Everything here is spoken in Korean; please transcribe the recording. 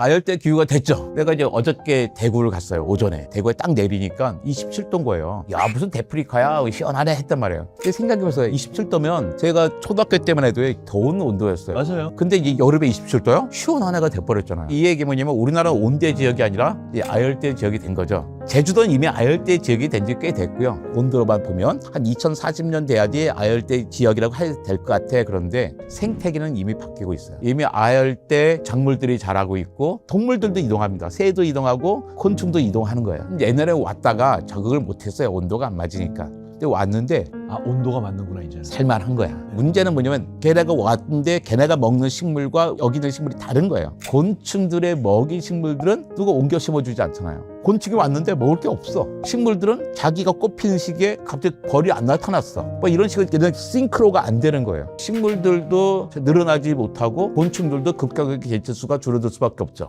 아열대 기후가 됐죠. 내가 이제 어저께 대구를 갔어요. 오전에. 대구에 딱 내리니까 27도인 거예요. 야, 무슨 데프리카야. 시원하네 했단 말이에요. 근데 생각해보세요. 27도면 제가 초등학교 때만 해도 더운 온도였어요. 맞아요. 근데 이제 여름에 27도요? 시원한 해가 돼버렸잖아요. 이 얘기 뭐냐면 우리나라 온대 지역이 아니라 아열대 지역이 된 거죠. 제주도는 이미 아열대 지역이 된 지 꽤 됐고요. 온도로만 보면 한 2040년 돼야지 아열대 지역이라고 해도 될 것 같아. 그런데 생태계는 이미 바뀌고 있어요. 이미 아열대 작물들이 자라고 있고 동물들도 이동합니다. 새도 이동하고 곤충도 이동하는 거예요. 옛날에 왔다가 적응을 못했어요. 온도가 안 맞으니까. 근데 왔는데 아 온도가 맞는구나 이제. 살만한 거야. 문제는 뭐냐면 걔네가 왔는데 걔네가 먹는 식물과 여기 있는 식물이 다른 거예요. 곤충들의 먹이 식물들은 누가 옮겨 심어주지 않잖아요. 곤충이 왔는데 먹을 게 없어. 식물들은 자기가 꽃피는 시기에 갑자기 벌이 안 나타났어. 뭐 이런 식으로 얘는 싱크로가 안 되는 거예요. 식물들도 늘어나지 못하고 곤충들도 급격하게 개체수가 줄어들 수밖에 없죠.